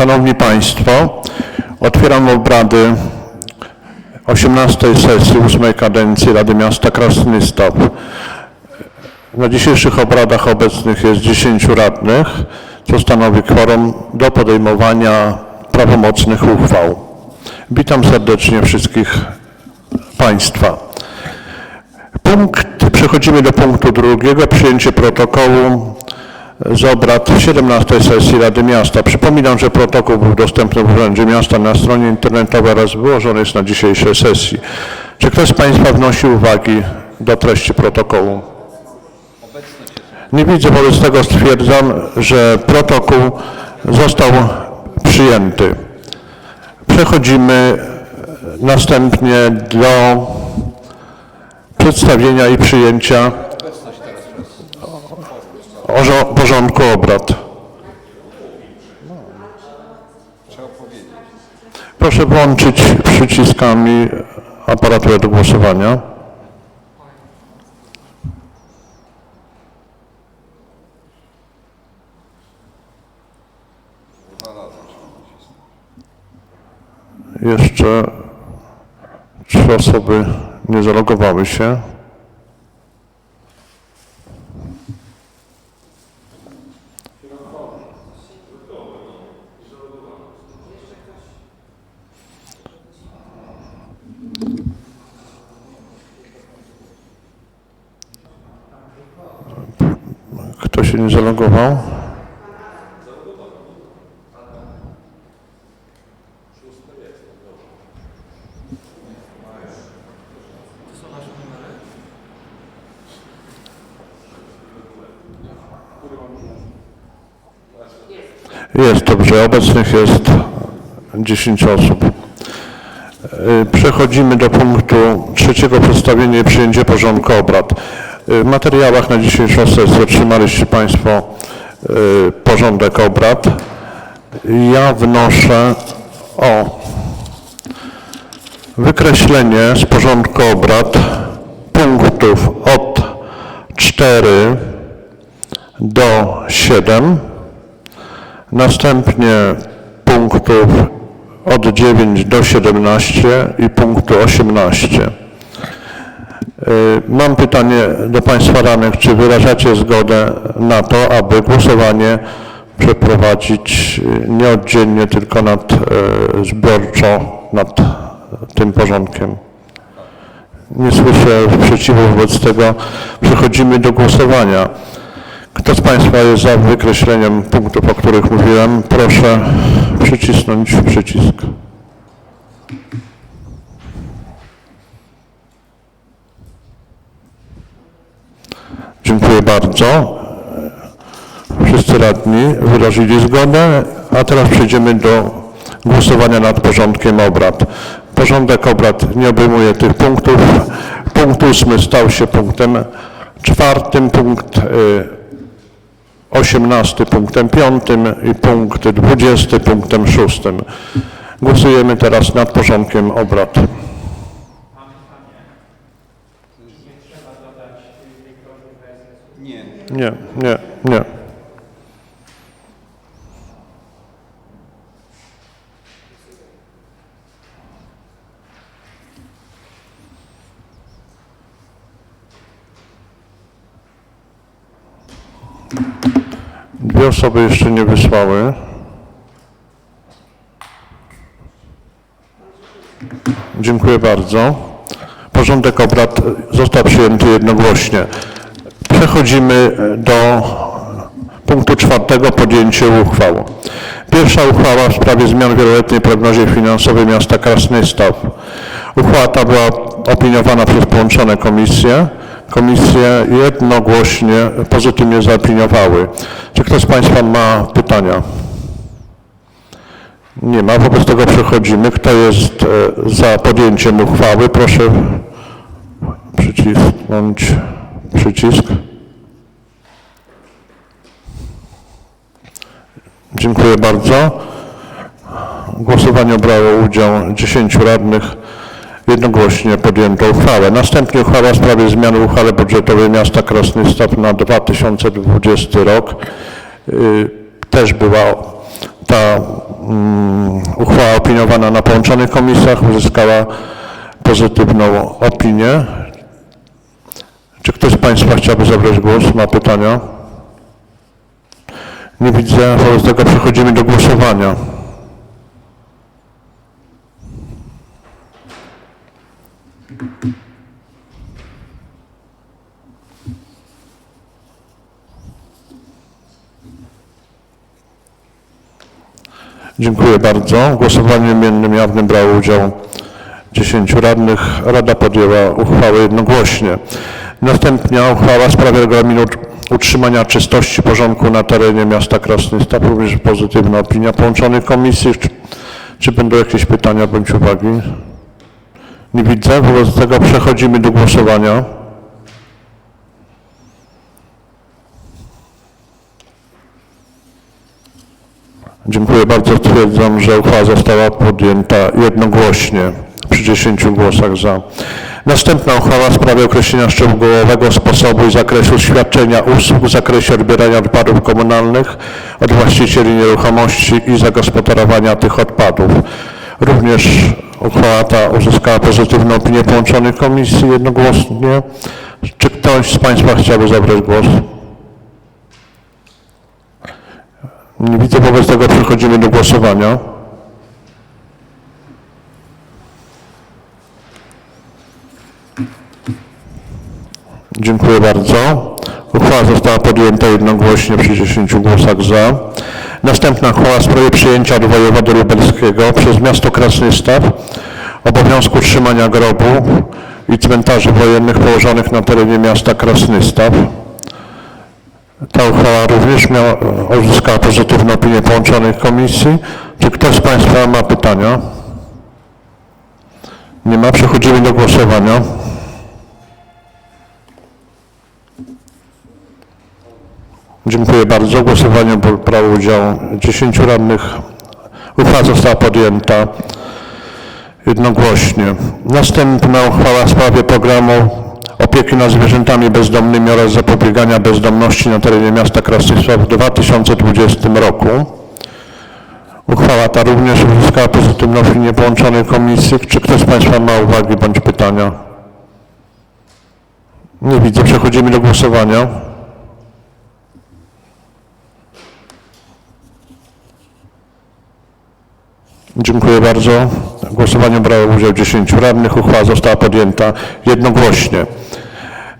Szanowni Państwo, otwieram obrady 18 sesji 8 kadencji Rady Miasta Krasnystaw. Na dzisiejszych obradach obecnych jest 10 radnych, co stanowi kworum do podejmowania prawomocnych uchwał. Witam serdecznie wszystkich Państwa. Punkt, przechodzimy do punktu drugiego, przyjęcie protokołu z obrad 17 sesji Rady Miasta. Przypominam, że protokół był dostępny w Urzędzie Miasta na stronie internetowej oraz wyłożony jest na dzisiejszej sesji. Czy ktoś z Państwa wnosi uwagi do treści protokołu? Nie widzę, wobec tego stwierdzam, że protokół został przyjęty. Przechodzimy następnie do przedstawienia i przyjęcia orzo- porządku obrad. Proszę włączyć przyciskami aparaturę do głosowania. Jeszcze trzy osoby nie zalogowały się. Kto się nie zalogował? Jest dobrze, obecnych jest 10 osób. Y, Przechodzimy do punktu trzeciego, przedstawienie i przyjęcie porządku obrad. Y, W materiałach na dzisiejszą sesję otrzymaliście Państwo y, porządek obrad. Ja wnoszę o wykreślenie z porządku obrad punktów od 4 do 7, następnie punktów od 9 do 17 i punktu 18. Y, Mam pytanie do Państwa radnych, czy wyrażacie zgodę na to, aby głosowanie przeprowadzić y, nie oddzielnie, tylko nad, y, zbiorczo nad tym porządkiem? Nie słyszę sprzeciwu wobec tego. Przechodzimy do głosowania. Kto z Państwa jest za wykreśleniem punktów, o których mówiłem? Proszę przycisnąć przycisk. Dziękuję bardzo. Wszyscy radni wyrazili zgodę, a teraz przejdziemy do głosowania nad porządkiem obrad. Porządek obrad nie obejmuje tych punktów. Punkt ósmy stał się punktem czwartym, punkt y, 18 punktem 5 i punkt 20 punktem 6. Głosujemy teraz nad porządkiem obrad. Nie. Nie, nie. Dwie osoby jeszcze nie wysłały. Dziękuję bardzo. Porządek obrad został przyjęty jednogłośnie. Przechodzimy do punktu czwartego, podjęcie uchwał. Pierwsza uchwała w sprawie zmian w wieloletniej prognozie finansowej miasta Krasnystaw. Uchwała ta była opiniowana przez połączone komisje. Komisje jednogłośnie pozytywnie zaopiniowały. Czy ktoś z Państwa ma pytania? Nie ma, wobec tego przechodzimy. Kto jest e, za podjęciem uchwały? Proszę przycisnąć przycisk. Dziękuję bardzo. W głosowaniu brało udział 10 radnych. Jednogłośnie podjęto uchwałę. Następnie uchwała w sprawie zmiany uchwały budżetowej miasta Krasnystaw na 2020 rok. Y, Też była ta mm, uchwała opiniowana na połączonych komisjach uzyskała pozytywną opinię. Czy ktoś z Państwa chciałby zabrać głos? Ma pytania? Nie widzę, wobec tego przechodzimy do głosowania. Dziękuję bardzo. W głosowaniu imiennym jawnym brało udział 10 radnych. Rada podjęła uchwałę jednogłośnie. Następnie uchwała w sprawie regulaminu utrzymania czystości porządku na terenie miasta Krasnystaw. Również pozytywna opinia połączonych komisji. Czy, czy będą jakieś pytania bądź uwagi? Nie widzę. Wobec tego przechodzimy do głosowania. Dziękuję bardzo. Stwierdzam, że uchwała została podjęta jednogłośnie przy 10 głosach za. Następna uchwała w sprawie określenia szczegółowego sposobu i zakresu świadczenia usług w zakresie odbierania odpadów komunalnych od właścicieli nieruchomości i zagospodarowania tych odpadów. Również uchwała ta uzyskała pozytywną opinię połączonych komisji jednogłośnie. Czy ktoś z Państwa chciałby zabrać głos? Nie widzę, wobec tego przechodzimy do głosowania. Dziękuję bardzo. Uchwała została podjęta jednogłośnie przy 10 głosach za. Następna uchwała w sprawie przyjęcia od wojewody lubelskiego przez miasto Krasnystaw obowiązku trzymania grobu i cmentarzy wojennych położonych na terenie miasta Krasnystaw. Ta uchwała również miała, uzyskała pozytywną opinię połączonych komisji. Czy ktoś z Państwa ma pytania? Nie ma. Przechodzimy do głosowania. Dziękuję bardzo. W głosowaniu brało udział 10 radnych. Uchwała została podjęta jednogłośnie. Następna uchwała w sprawie programu opieki nad zwierzętami bezdomnymi oraz zapobiegania bezdomności na terenie miasta Krasnysław w 2020 roku. Uchwała ta również uzyskała pozytywną opinię połączonej komisji. Czy ktoś z Państwa ma uwagi bądź pytania? Nie widzę. Przechodzimy do głosowania. Dziękuję bardzo. W głosowaniu brało udział 10 radnych. Uchwała została podjęta jednogłośnie.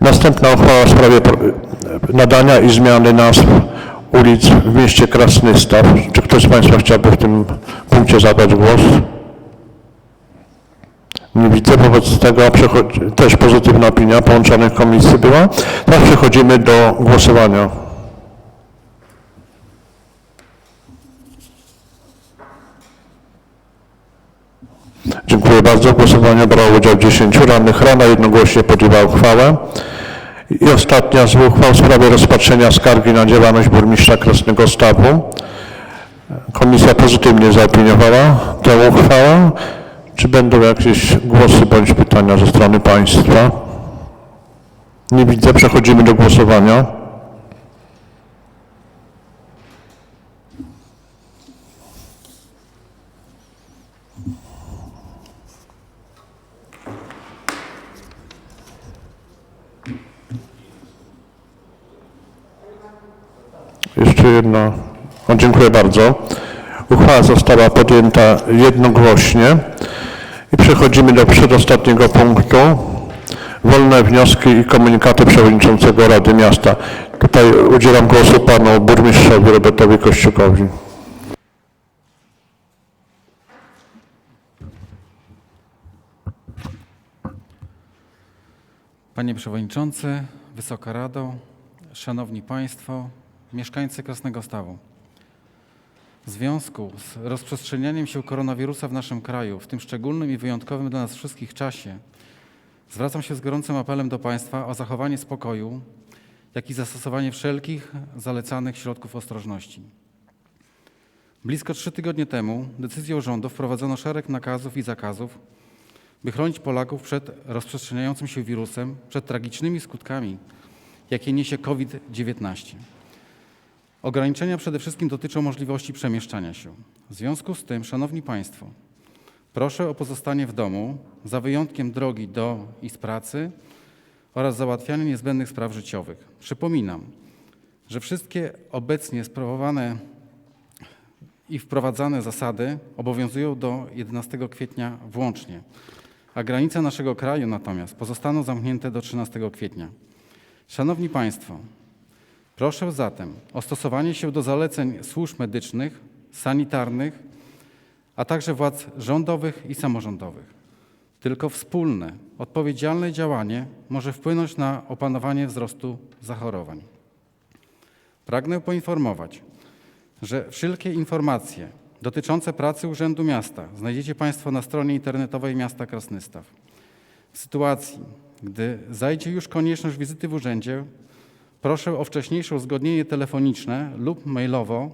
Następna uchwała w sprawie nadania i zmiany nazw ulic w mieście Krasnystaw. Czy ktoś z Państwa chciałby w tym punkcie zabrać głos? Nie widzę, wobec tego też pozytywna opinia połączonych komisji była. Teraz przechodzimy do głosowania. Dziękuję bardzo. W głosowaniu brało udział 10 radnych. Rada jednogłośnie podjęła uchwałę. I ostatnia z uchwał w sprawie rozpatrzenia skargi na działalność burmistrza Krasnego Stawu. Komisja pozytywnie zaopiniowała tę uchwałę. Czy będą jakieś głosy bądź pytania ze strony państwa? Nie widzę. Przechodzimy do głosowania. Jeszcze jedno. O, dziękuję bardzo. Uchwała została podjęta jednogłośnie i przechodzimy do przedostatniego punktu. Wolne wnioski i komunikaty przewodniczącego Rady Miasta. Tutaj udzielam głosu panu burmistrzowi Robertowi Kościukowi. Panie Przewodniczący, Wysoka Rado, Szanowni Państwo, mieszkańcy Krasnego Stawu. W związku z rozprzestrzenianiem się koronawirusa w naszym kraju, w tym szczególnym i wyjątkowym dla nas wszystkich czasie, zwracam się z gorącym apelem do Państwa o zachowanie spokoju, jak i zastosowanie wszelkich zalecanych środków ostrożności. Blisko trzy tygodnie temu decyzją rządu wprowadzono szereg nakazów i zakazów, by chronić Polaków przed rozprzestrzeniającym się wirusem, przed tragicznymi skutkami, jakie niesie COVID-19. Ograniczenia przede wszystkim dotyczą możliwości przemieszczania się. W związku z tym, Szanowni Państwo, proszę o pozostanie w domu, za wyjątkiem drogi do i z pracy oraz załatwiania niezbędnych spraw życiowych. Przypominam, że wszystkie obecnie sprawowane i wprowadzane zasady obowiązują do 11 kwietnia włącznie, a granice naszego kraju natomiast pozostaną zamknięte do 13 kwietnia. Szanowni Państwo, proszę zatem o stosowanie się do zaleceń służb medycznych, sanitarnych, a także władz rządowych i samorządowych. Tylko wspólne, odpowiedzialne działanie może wpłynąć na opanowanie wzrostu zachorowań. Pragnę poinformować, że wszelkie informacje dotyczące pracy Urzędu Miasta znajdziecie Państwo na stronie internetowej miasta Krasnystaw. W sytuacji, gdy zajdzie już konieczność wizyty w urzędzie, proszę o wcześniejsze uzgodnienie telefoniczne lub mailowo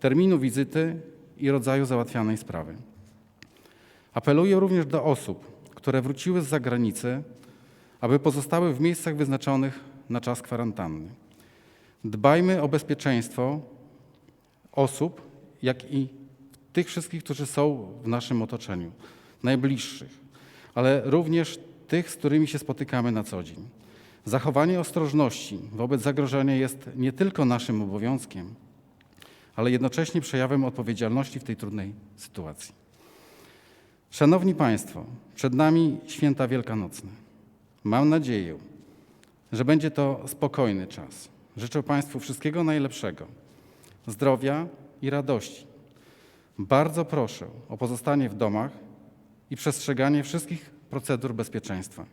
terminu wizyty i rodzaju załatwianej sprawy. Apeluję również do osób, które wróciły z zagranicy, aby pozostały w miejscach wyznaczonych na czas kwarantanny. Dbajmy o bezpieczeństwo osób, jak i tych wszystkich, którzy są w naszym otoczeniu, najbliższych, ale również tych, z którymi się spotykamy na co dzień. Zachowanie ostrożności wobec zagrożenia jest nie tylko naszym obowiązkiem, ale jednocześnie przejawem odpowiedzialności w tej trudnej sytuacji. Szanowni Państwo, przed nami święta wielkanocne. Mam nadzieję, że będzie to spokojny czas. Życzę Państwu wszystkiego najlepszego, zdrowia i radości. Bardzo proszę o pozostanie w domach i przestrzeganie wszystkich procedur bezpieczeństwa.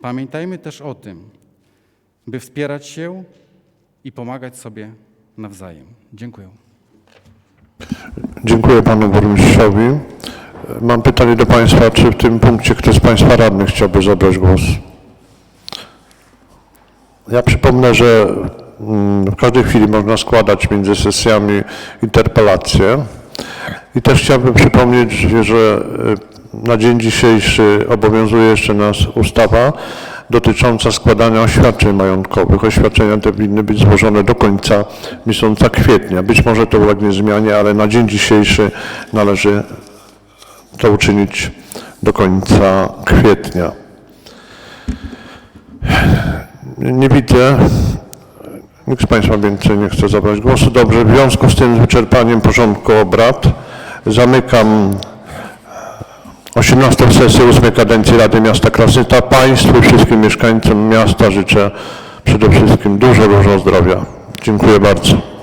Pamiętajmy też o tym, by wspierać się i pomagać sobie nawzajem. Dziękuję. Dziękuję panu burmistrzowi. Mam pytanie do państwa, czy w tym punkcie ktoś z państwa radnych chciałby zabrać głos? Ja przypomnę, że mm, w każdej chwili można składać między sesjami interpelacje. I też chciałbym przypomnieć, że y, na dzień dzisiejszy obowiązuje jeszcze nas ustawa dotycząca składania oświadczeń majątkowych. Oświadczenia te powinny być złożone do końca miesiąca kwietnia. Być może to ulegnie zmianie, ale na dzień dzisiejszy należy to uczynić do końca kwietnia. Nie widzę. Nikt z Państwa więcej nie chce zabrać głosu. Dobrze, w związku z tym wyczerpaniem porządku obrad zamykam 18 sesję 8 kadencji Rady Miasta Krasnyta. Państwu wszystkim mieszkańcom miasta życzę przede wszystkim dużo, dużo zdrowia. Dziękuję bardzo.